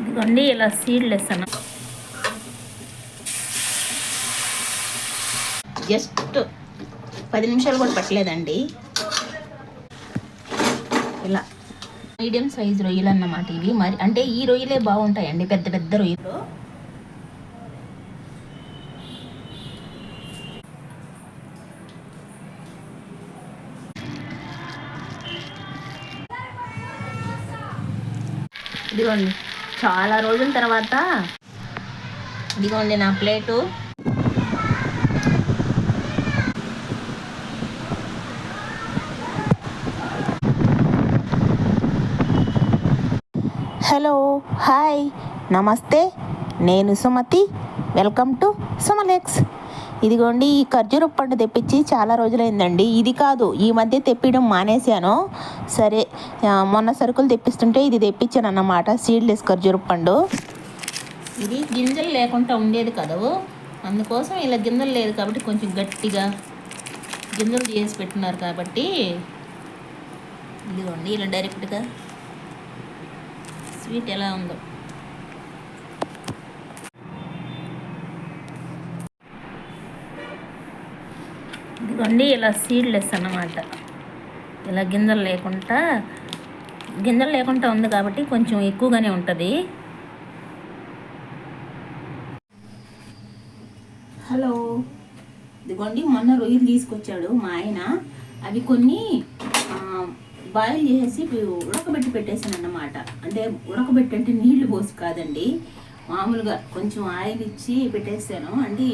ఇదిగోండి ఇలా సీడ్లెస్ అన్న. జస్ట్ పది నిమిషాలు కూడా పట్టలేదండి. ఇలా. మీడియం సైజ్ రొయ్యలు అన్నమాట ఇవి. మరి అంటే ఈ రొయ్యలే బాగుంటాయండి పెద్ద పెద్ద రొయ్యలు. ఇదిగోండి. చాలా రోజుల తర్వాత. ఇదిగోండి నా ప్లేటు. హలో హాయ్ నమస్తే నేను సుమతి. Welcome to సుమలెక్స్. ఇదిగోండి ఈ ఖర్జూర పండు తెప్పించి చాలా రోజులైందండి. ఇది కాదు ఈ మధ్య తెప్పించడం మానేశాను. సరే మొన్న సరుకులు తెప్పిస్తుంటే ఇది తెప్పించాను అన్నమాట సీడ్లెస్ ఖర్జూర పండు. ఇది గింజలు లేకుండా ఉండేది కదవు అందుకోసం ఇలా గింజలు లేదు కాబట్టి కొంచెం గట్టిగా గింజలు చేసి పెట్టినారు కాబట్టి. ఇదిగోండి ఇలా డైరెక్ట్గా స్వీట్ ఎలా ఉందో. ఇదిగోండి ఇలా సీడ్లెస్ అన్నమాట. ఇలా గింజలు లేకుండా గింజలు లేకుండా ఉంది కాబట్టి కొంచెం ఎక్కువగానే ఉంటుంది. హలో. ఇదిగోండి మొన్న రొయ్యలు తీసుకొచ్చాడు మా ఆయన. అవి కొన్ని బాయిల్ చేసి ఉడకబెట్టి పెట్టేసాను అన్నమాట అంటే ఉడకబెట్టి అంటే నీళ్ళు పోసి కాదండి. మామూలుగా కొంచెం ఆయిల్ ఇచ్చి పెట్టేసాను అంటే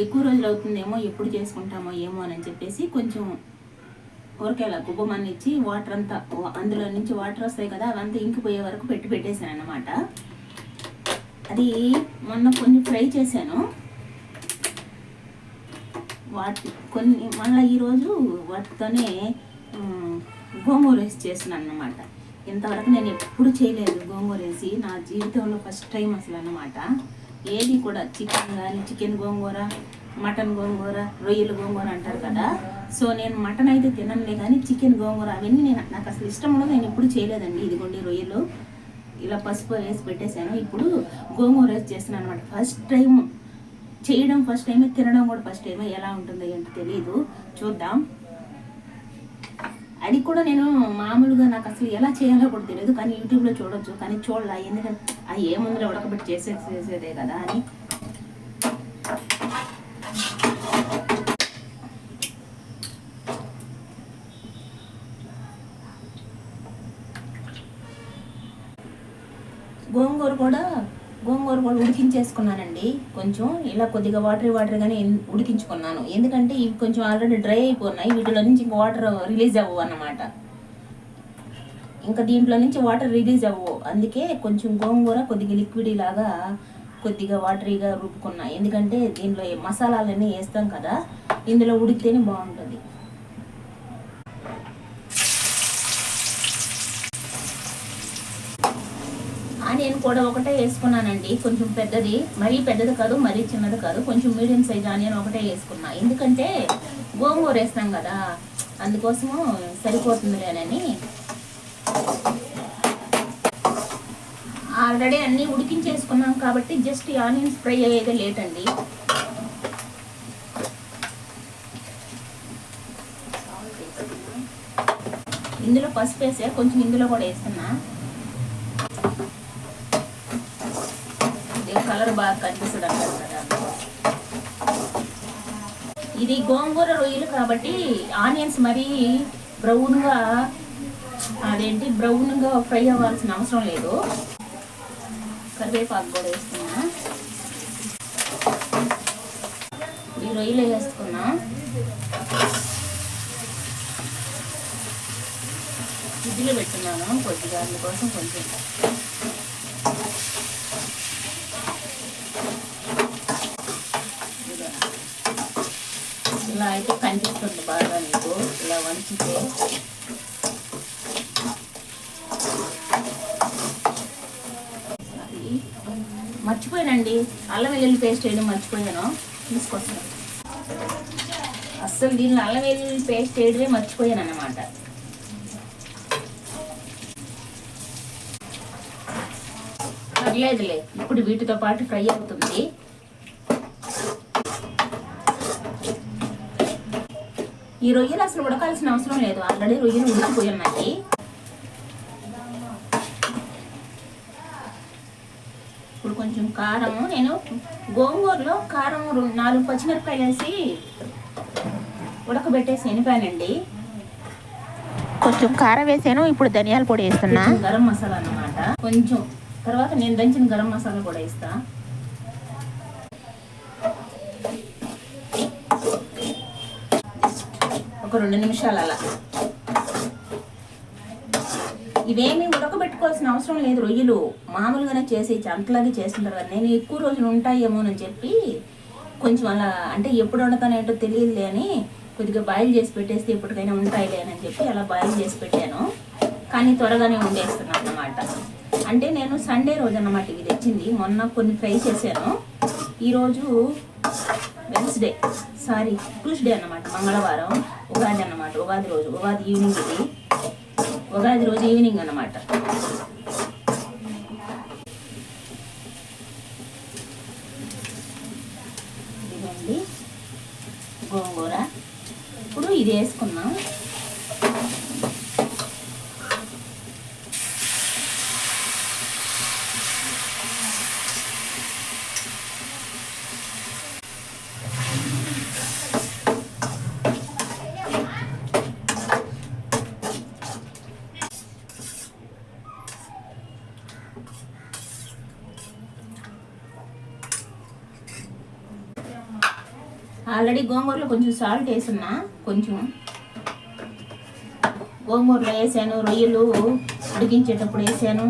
ఎక్కువ రోజులు అవుతుందేమో ఎప్పుడు చేసుకుంటామో ఏమో అని చెప్పేసి కొంచెం ఊరికేలా గుబ్బమని ఇచ్చి వాటర్ అంతా అందులో నుంచి వాటర్ వస్తాయి కదా అవంతా ఇంకిపోయే వరకు పెట్టి పెట్టేశాను అన్నమాట. అది మొన్న కొన్ని ఫ్రై చేశాను. వాటి కొన్ని మళ్ళీ ఈరోజు వాటితోనే గోంగూర వేసి చేస్తున్నాను అన్నమాట. ఇంతవరకు నేను ఎప్పుడు చేయలేదు గోంగూర వేసి నా జీవితంలో ఫస్ట్ టైం అసలు అన్నమాట. ఏది కూడా చికెన్ కానీ చికెన్ గోంగూర మటన్ గోంగూర రొయ్యల గోంగూర అంటారు కదా. సో నేను మటన్ అయితే తిననులే కానీ చికెన్ గోంగూర అవన్నీ నేను నాకు అసలు ఇష్టం ఉండదు. నేను ఎప్పుడు చేయలేదండి. ఇదిగోండి రొయ్యలు. ఇలా పసుపు వేసి పెట్టేశాను. ఇప్పుడు గోంగూర వేసి చేస్తున్నాను అనమాట ఫస్ట్ టైం చేయడం ఫస్ట్ టైమే తినడం కూడా ఫస్ట్ టైమే. ఎలా ఉంటుంది ఏంటో తెలియదు చూద్దాం. అది కూడా నేను మామూలుగా నాకు అసలు ఎలా చేయాలో కూడా తెలియదు కానీ యూట్యూబ్లో చూడొచ్చు. కానీ చూడాల. ఎందుకంటే ఆ ఏముందిలో ఉడకబెట్టి చేసే చేసేదే కదా అని. గోంగూర కూడా గోంగూర కూడా ఉడికించేసుకున్నానండి. కొంచెం ఇలా కొద్దిగా వాటర్ వాటర్గానే ఉడికించుకున్నాను. ఎందుకంటే ఇవి కొంచెం ఆల్రెడీ డ్రై అయిపోయినాయి వీటిలో నుంచి ఇంకా వాటర్ రిలీజ్ అవ్వవు అన్నమాట. ఇంకా దీంట్లో నుంచి వాటర్ రిలీజ్ అవ్వవు అందుకే కొంచెం గోంగూర కొద్దిగా లిక్విడ్ లాగా కొద్దిగా వాటరీగా రుబ్బుకున్నా. ఎందుకంటే దీనిలో మసాలాలన్నీ వేస్తాం కదా ఇందులో ఉడికితేనే బాగుంటుంది. ఆనియన్ కూడా ఒకటే వేసుకున్నానండి. కొంచెం పెద్దది మరీ పెద్దది కాదు మరీ చిన్నది కాదు. కొంచెం మీడియం సైజ్ ఆనియన్ ఒకటే వేసుకున్నా. ఎందుకంటే గోంగూర వేస్తాం కదా అందుకోసము సరిపోతుందిలేనని ఆల్రెడీ అన్నీ ఉడికించేసుకున్నాం కాబట్టి జస్ట్ ఆనియన్స్ ఫ్రై అయ్యేదే లేట్ అండి ఇందులో పసుపు వేసే కొంచెం ఇందులో కూడా వేస్తున్నా. కలర్ బాగా కనిపిస్తుంది అంటారు కదా ఇది గోంగూర రొయ్యలు కాబట్టి ఆనియన్స్ మరీ బ్రౌన్గా అదేంటి బ్రౌన్గా ఫ్రై అవ్వాల్సిన అవసరం లేదు. కరివేపాకు కూడా వేసుకున్నాను ఈ రొయ్యలు వేసుకున్నా. ఫ్రిడ్జ్లో పెట్టున్నాను కొద్దిగా అందుకోసం కొంచెం. ఇలా అయితే కనిపిస్తుంది బాగా నీకు. ఇలా వంచితే అది మర్చిపోయానండి. అల్లం వెల్లుల్లి పేస్ట్ వేయడం మర్చిపోయాను. తీసుకొస్తాను. అస్సలు దీనిలో అల్లం వెల్లుల్లి పేస్ట్ వేయడమే మర్చిపోయాను అన్నమాట పర్లేదులే ఇప్పుడు వీటితో పాటు ఫ్రై అవుతుంది. ఈ రొయ్యలు అసలు ఉడకాల్సిన అవసరం లేదు. ఆల్రెడీ రొయ్యలు ఉడికిపోయి ఉన్నాయి. ఇప్పుడు కొంచెం కారం నేను గోంగూరలో కారం రెండు- నాలుగు పచ్చిమిరపకాయలు వేసి ఉడకబెట్టేసి ఎనిపానండి. కొంచెం కారం వేసాను ఇప్పుడు ధనియాల పొడి వేస్తున్నా. గరం మసాలా అన్నమాట. కొంచెం తర్వాత నేను దంచిన గరం మసాలా కూడా వేస్తా. ఒక రెండు నిమిషాలు అలా. ఇవేమీ ఉడకబెట్టుకోవాల్సిన అవసరం లేదు. రొయ్యలు మామూలుగానే చేసి అంతలాగే చేస్తుంటారు కదా. నేను ఎక్కువ రోజులు ఉంటాయేమోనని చెప్పి కొంచెం అలా అంటే ఎప్పుడు వండుతానేంటో తెలియదులే అని కొద్దిగా బాయిల్ చేసి పెట్టేస్తే ఎప్పటికైనా ఉంటాయిలే అని చెప్పి అలా బాయిల్ చేసి పెట్టాను. కానీ త్వరగానే వండేస్తున్నాను అన్నమాట. అంటే నేను సండే రోజు అన్నమాట ఇవి తెచ్చింది. మొన్న కొన్ని ఫ్రై చేశాను. ఈరోజు వెన్స్డే సారీ ట్యూస్డే అన్నమాట మంగళవారం ఉగాది అన్నమాట ఉగాది రోజు ఉగాది ఈవినింగ్ ఇది. ఉగాది రోజు ఈవినింగ్ అన్నమాట. ఇదిగోండి గోంగూర. ఇప్పుడు ఇది వేసుకున్నాం ఆల్రెడీ గోంగూరలో కొంచెం సాల్ట్ వేసున్నా కొంచెం గోంగూరలో వేసాను రొయ్యలు ఉడికించేటప్పుడు వేసాను.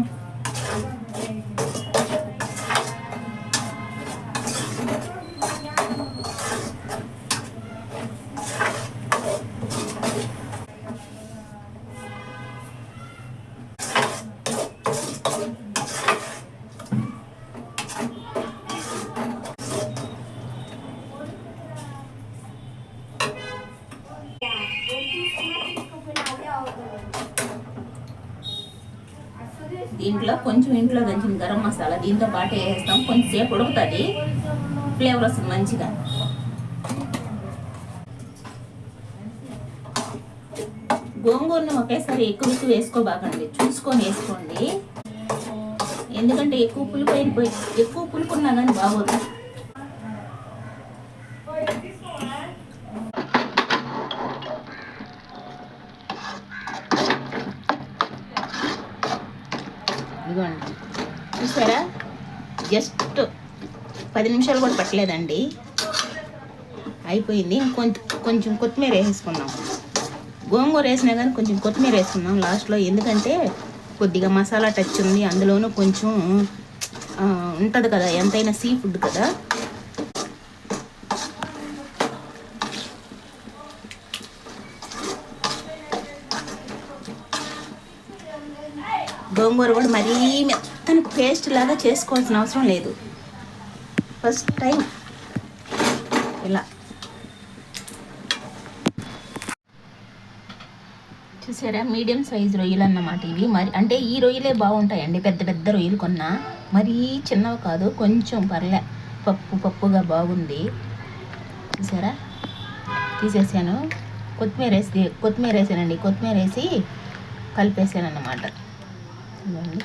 దీంట్లో కొంచెం ఇంట్లో దంచిన గరం మసాలా దీంతో పాటు వేస్తాం కొంచెంసేపు ఉడుకుతుంది. ఫ్లేవర్ వస్తుంది మంచిగా. గోంగూరని ఒకేసారి ఎక్కువ ఎక్కువ వేసుకోబాకండి. చూసుకొని వేసుకోండి. ఎందుకంటే ఎక్కువ పులుపు అయిపోయి ఎక్కువ పులుపు ఉన్నా కానీ బాగోదు ఇదిగోండి చూసారా జస్ట్ పది నిమిషాలు కూడా పట్టలేదండి. అయిపోయింది. కొంచెం కొంచెం కొత్తిమీర వేసుకుందాం గోంగూర వేసినా కానీ కొంచెం కొత్తిమీర వేసుకుందాం లాస్ట్లో. ఎందుకంటే కొద్దిగా మసాలా టచ్ ఉంది. అందులోనూ కొంచెం ఉంటుంది కదా ఎంతైనా సీ ఫుడ్ కదా. గోంగూర కూడా మరీ మెత్తని పేస్ట్ లాగా చేసుకోవాల్సిన అవసరం లేదు. ఫస్ట్ టైం ఇలా. చూసారా? మీడియం సైజ్ రొయ్యలు అన్నమాట ఇవి. మరి అంటే ఈ రొయ్యలే బాగుంటాయండి. పెద్ద పెద్ద రొయ్యలు కొన్నా. మరీ చిన్నవి కాదు కొంచెం పర్లే. పప్పు పప్పుగా బాగుంది. చూసారా? తీసేసాను. కొత్తిమీర వేసి కొత్తిమీర వేసానండి కొత్తిమీర వేసి కలిపేసాను అన్నమాట ఇదిగోండి.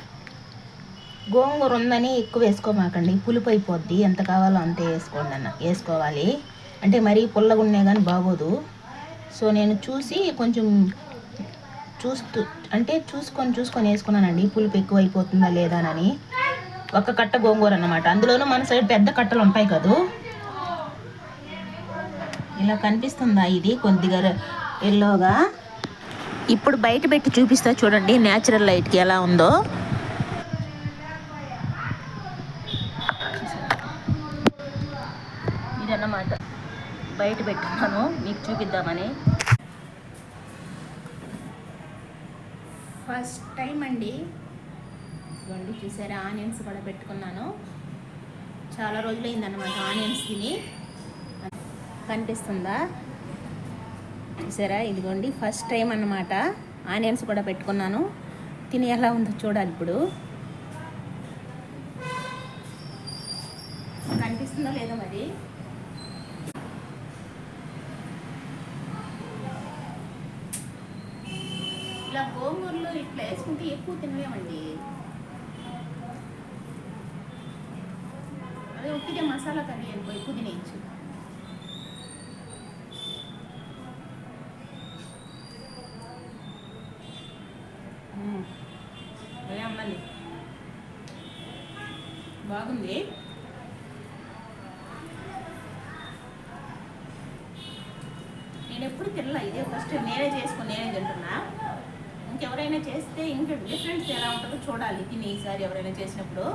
గోంగూర ఉందని ఎక్కువ వేసుకోమాకండి. పులుపు అయిపోద్ది. ఎంత కావాలో అంతే వేసుకోండి అన్న. వేసుకోవాలి. అంటే మరీ పుల్లగా ఉన్నాయి కానీ బాగోదు. సో నేను చూసి కొంచెం చూస్తూ అంటే చూసుకొని చూసుకొని వేసుకున్నానండి. పులుపు ఎక్కువ అయిపోతుందా లేదా అని. ఒక కట్ట గోంగూర అన్నమాట. అందులోనూ మన సైడ్ పెద్ద కట్టలు ఉంటాయి కదూ. ఇలా కనిపిస్తుందా ఇది? కొద్దిగా ఎల్లోగా. ఇప్పుడు బయట పెట్టి చూపిస్తా చూడండి న్యాచురల్ లైట్కి ఎలా ఉందో. ఇదన్నమాట. బయట పెట్టున్నాను మీకు చూపిద్దామని. ఫస్ట్ టైం అండి. ఇవ్వండి చూసారా? ఆనియన్స్ కూడా పెట్టుకున్నాను. చాలా రోజులైందన్నమాట ఆనియన్స్ తిని. కనిపిస్తుందా? చూసారా? ఇదిగోండి ఫస్ట్ టైం అన్నమాట. ఆనియన్స్ కూడా పెట్టుకున్నాను. తిని ఎలా ఉందో చూడాలి ఇప్పుడు. కనిపిస్తుందో లేదో మరి. ఇలా గోంగూరలో ఇట్లా వేసుకుంటే ఎక్కువ తినలేమండి. అదే ఒక్కటే మసాలా కర్రీ అనుకో ఎక్కువ తినేయచ్చు అదే అమ్మాలి బాగుంది నేను ఎప్పుడు తినలా ఇదే ఫస్ట్ నేనే చేసుకుని నేనే తింటున్నా ఇంకెవరైనా చేస్తే ఇంకా డిఫరెన్స్ ఎలా ఉంటుందో చూడాలి. తిని ఈసారి ఎవరైనా చేసినప్పుడు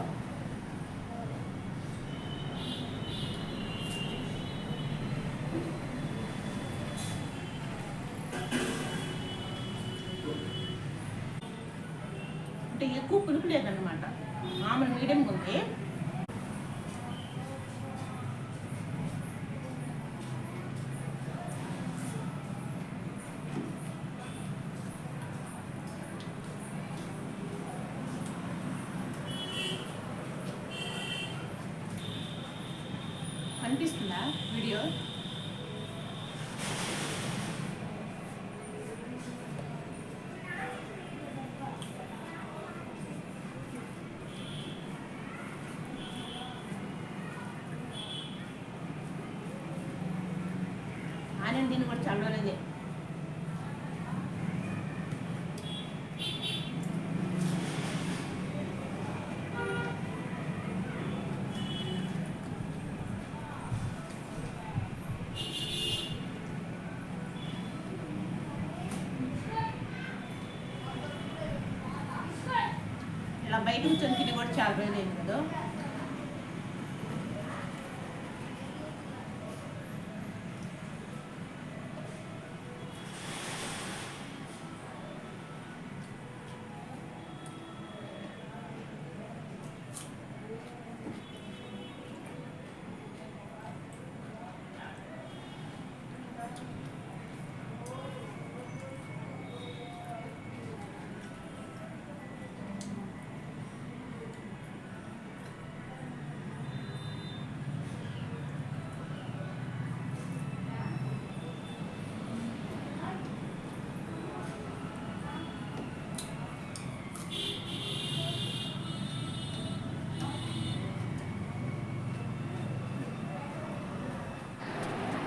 అంటే ఎక్కువ పులుపు లేదన్నమాట మామూలు మీడియం ఉంది కనిపిస్తుందా వీడియో ఆనంద్ దీన్ని కూడా చల్లలేదే ఇలా బయట కూర్చొని తిని కూడా చాలా రోజులైంది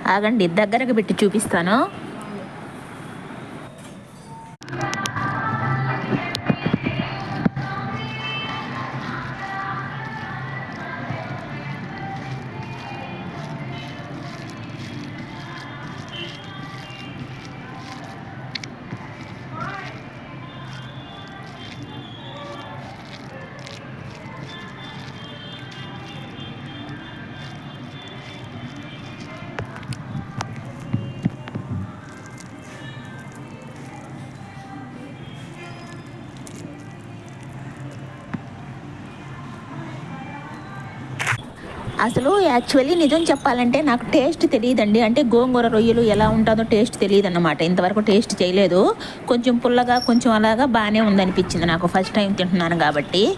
ఆగండి దగ్గరకు పెట్టి చూపిస్తాను. అసలు యాక్చువల్లీ నిజం చెప్పాలంటే నాకు టేస్ట్ తెలియదండి. అంటే గోంగూర రొయ్యలు ఎలా ఉంటుందో టేస్ట్ తెలియదు అన్నమాట ఇంతవరకు టేస్ట్ చేయలేదు. కొంచెం పుల్లగా కొంచెం అలాగా బాగానే ఉందనిపించింది నాకు. ఫస్ట్ టైం తింటున్నాను కాబట్టి.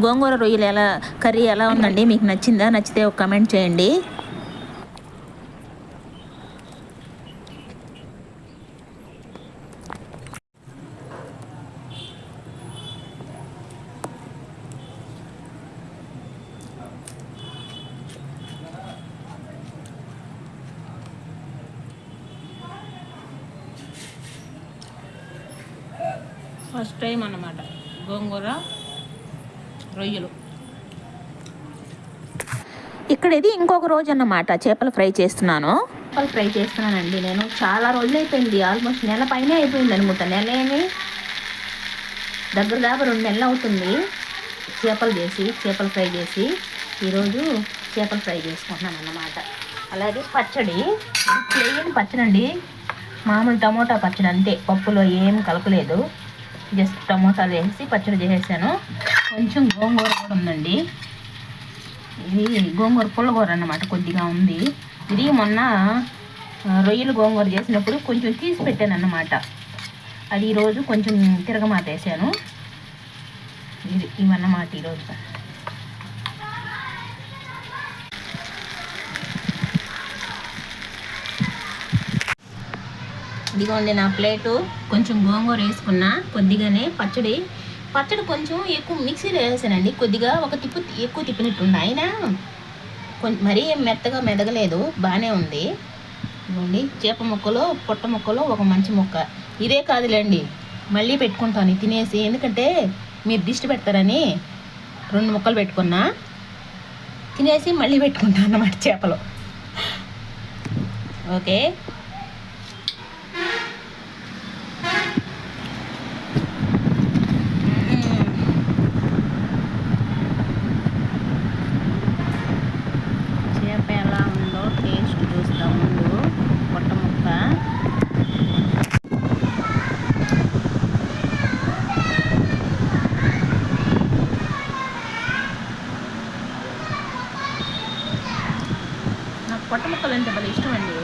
గోంగూర రొయ్యలు ఎలా కర్రీ ఎలా ఉందండి? మీకు నచ్చిందా? నచ్చితే ఒక కమెంట్ చేయండి. ఫస్ట్ టైం అన్నమాట. గోంగూర రొయ్యలు. ఇక్కడ ఇది ఇంకొక రోజు అన్నమాట. చేపలు ఫ్రై చేస్తున్నాను. చేపలు ఫ్రై చేస్తున్నానండి నేను. చాలా రోజులు అయిపోయింది ఆల్మోస్ట్ నెల పైన అయిపోయింది అనుకుంటా. నెల ఏమి దగ్గర దాకా రెండు నెలలు అవుతుంది చేపలు చేసి చేపలు ఫ్రై చేసి. ఈరోజు చేపలు ఫ్రై చేసుకుంటున్నాను అన్నమాట. అలాగే పచ్చడి. ప్లెయిన్ పచ్చడి అండి మామూలు టమోటా పచ్చడి అంతే పప్పులో ఏం కలపలేదు. జస్ట్ టమోటాలు వేసి పచ్చడి చేసేసాను. కొంచెం గోంగూర కూడా ఉందండి. ఇది గోంగూర పుల్లగూర అన్నమాట కొద్దిగా ఉంది. ఇది మొన్న రొయ్యలు గోంగూర చేసినప్పుడు కొంచెం తీసి పెట్టాను అన్నమాట. అది ఈరోజు కొంచెం తిరగమాత వేసాను. ఇది ఇవన్నమాట ఈరోజు. ఇదిగోండి నా ప్లేటు. కొంచెం గోంగూర వేసుకున్నా. కొద్దిగానే పచ్చడి. పచ్చడి కొంచెం ఎక్కువ మిక్సీలో వేసానండి కొద్దిగా ఒక తిప్పు ఎక్కువ తిప్పినట్టుంది అయినా కొంచెం మరీ మెత్తగా మెదగలేదు. బాగానే ఉంది. ఇవ్వండి చేప ముక్కలు పొట్ట ముక్కలో ఒక మంచి ముక్క. ఇదే కాదులేండి. మళ్ళీ పెట్టుకుంటాను. తినేసి. ఎందుకంటే మీరు దిష్టి పెడతారని రెండు ముక్కలు పెట్టుకున్నా. తినేసి మళ్ళీ పెట్టుకుంటాను అన్నమాట చేపలు. ఓకే చేప ఎలా ఉందో టేస్ట్ చూస్తా ముందు పొట్ట ముక్క నాకు పొట్ట ముక్కలు అంటే భలే ఇష్టం అండి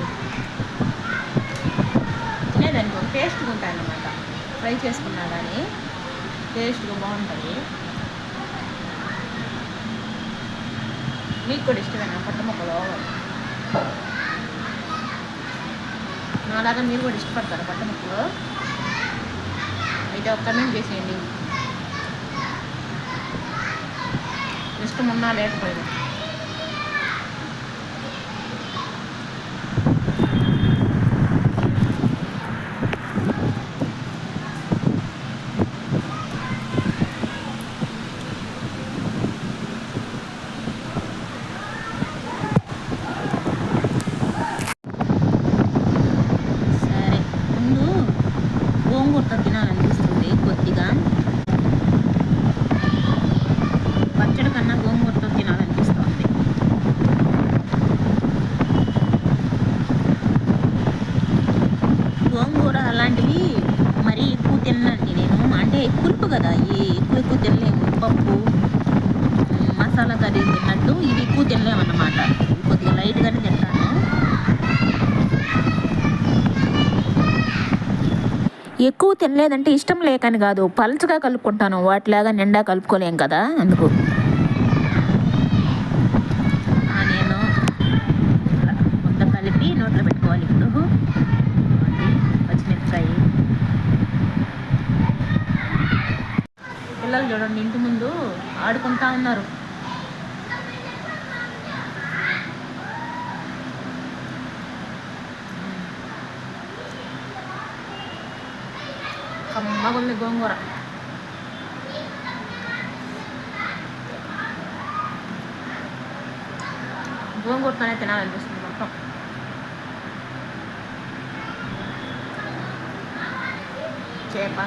తినేదానికి టేస్ట్గా ఉంటాయి అన్నమాట ఫ్రై చేసుకున్నా కానీ టేస్ట్గా బాగుంటుంది మీకు కూడా ఇష్టమేనా పొట్ట ముక్కలు నాలాగా మీరు కూడా ఇష్టపడతారు పొట్ట ముక్కలు అయితే ఒక కమెంట్ చేసేయండి. ఇష్టం ఉన్నా లేకపోయినా సరే ముందు గోంగూరతో తినాలనిపిస్తుంది కొద్దిగా పచ్చడి కన్నా గోంగూరతో తినాలనిపిస్తుంది గోంగూర అలాంటివి మరీ ఎక్కువ తినండి నేను అంటే పులుపు కదా ఈ ఎక్కువ ఎక్కువ తినలేము పప్పు ఉమ్, మసాలా కర్రీ తిన్నట్టు ఇవి ఎక్కువ తినలేము అన్నమాట కొద్దిగా లైట్గానే తింటాను ఎక్కువ తినలేదంటే ఇష్టం లేకని కాదు. పలచగా కలుపుకుంటాను. వాటిలాగా నిండా కలుపుకోలేం కదా? అందుకు. నేను మొత్తం కలిపి నోట్లో పెట్టుకోవాలి ఇప్పుడు. పచ్చిమిరపకాయ. పిల్లలు చూడండి ఇంటి ముందు ఆడుకుంటా ఉన్నారు. కమ్మగా ఉంది గోంగూర గోంగూరతోనే తినాలనిపిస్తుంది మొత్తం చేప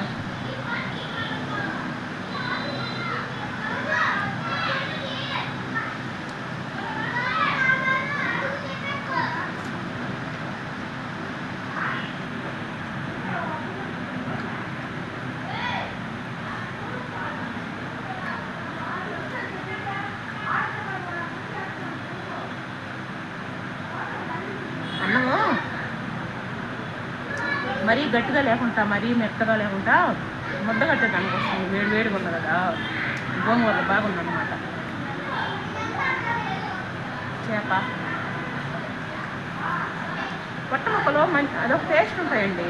అన్నము మరీ గట్టిగా లేకుండా మరీ మెత్తగా లేకుండా ముద్ద కట్టేదానికి వస్తుంది. వేడి వేడిగా ఉంది కదా. గోంగూర బాగుందన్నమాట. చేప. పొట్ట ముక్కలు మంచి అదొక టేస్ట్ ఉంటాయండి.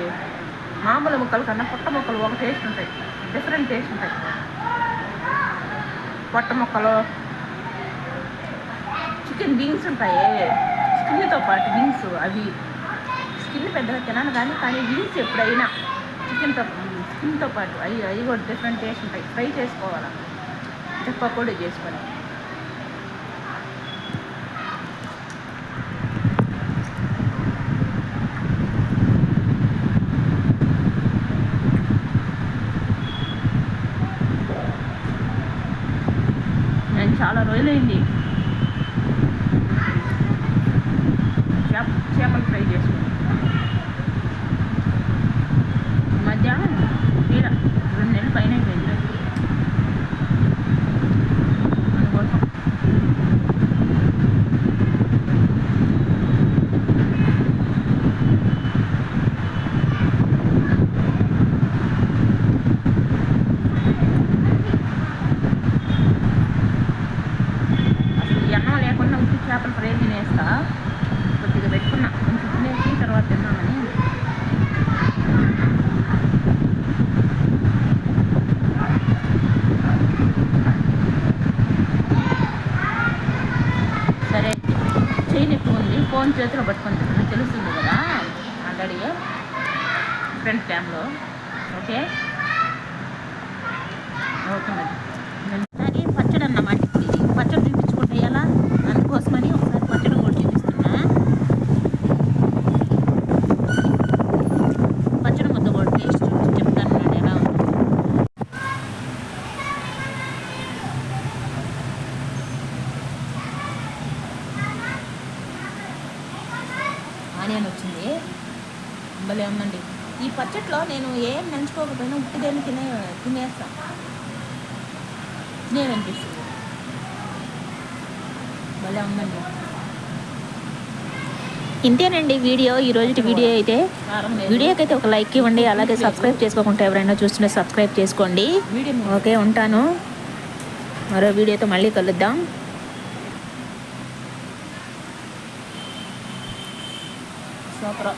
మామూలు ముక్కల కన్నా పొట్ట ముక్కలు ఒక టేస్ట్ ఉంటాయి. డిఫరెంట్ టేస్ట్ ఉంటాయి. పొట్ట ముక్కలు చికెన్ వింగ్స్ ఉంటాయి. స్కిన్తో పాటు వింగ్స్ అవి. స్కిన్ పెద్దగా తినాను కానీ కానీ వింగ్స్ ఎప్పుడైనా చికెన్తో స్కిన్తో పాటు అవి అవి కూడా డిఫరెంట్ టేస్ట్ ఉంటాయి. ఫ్రై చేసుకోవాలి? అంటే పకోడీ చేసుకొని. నేను చాలా రోజులైంది చేప చేపలు ఫ్రై చేసుకుని ఈ మధ్య తీర రెండు నెలలు పైన అయిపోయింది అందుకోసం అసలు ఈ అన్నం లేకుండా ఉత్తి చేపల ఫ్రై తినేస్తా కొద్దిగా పెట్టుకున్నా కొంచెం తినేసి తర్వాత తిన్నామని ఫోన్ చేతిలో పట్టుకొని తిన్నా తెలుస్తుంది కదా ఆల్రెడీ ఫ్రంట్ క్యామ్లో ఓకే మరి అలాగే పచ్చడి అన్నమాట ఇప్పుడు ఇది పచ్చడి చూపించుకుంటే ఎలా అందుకోసమని ఒకసారి పచ్చడి కూడా చూపిస్తున్నా పచ్చడి ముద్ద కూడా టేస్ట్ చూసి చెప్తాను నేను ఎలా ఉంది ఆనియన్ వచ్చింది భలే ఉందండి. ఈ పచ్చట్లో నేను ఏం నంచుకోకపోయినా ఉట్టిదేమి తినే తినేస్తాను నేను అనిపిస్తుంది. భలే ఉందండి. ఇంతేనండి వీడియో. ఈ రోజు వీడియో అయితే వీడియోకి అయితే ఒక లైక్ ఇవ్వండి అలాగే సబ్స్క్రైబ్ చేసుకోకుండా ఎవరైనా చూస్తుంటే సబ్స్క్రైబ్ చేసుకోండి. ఓకే ఉంటాను. మరో వీడియోతో మళ్ళీ కలుద్దాం. సూపర్.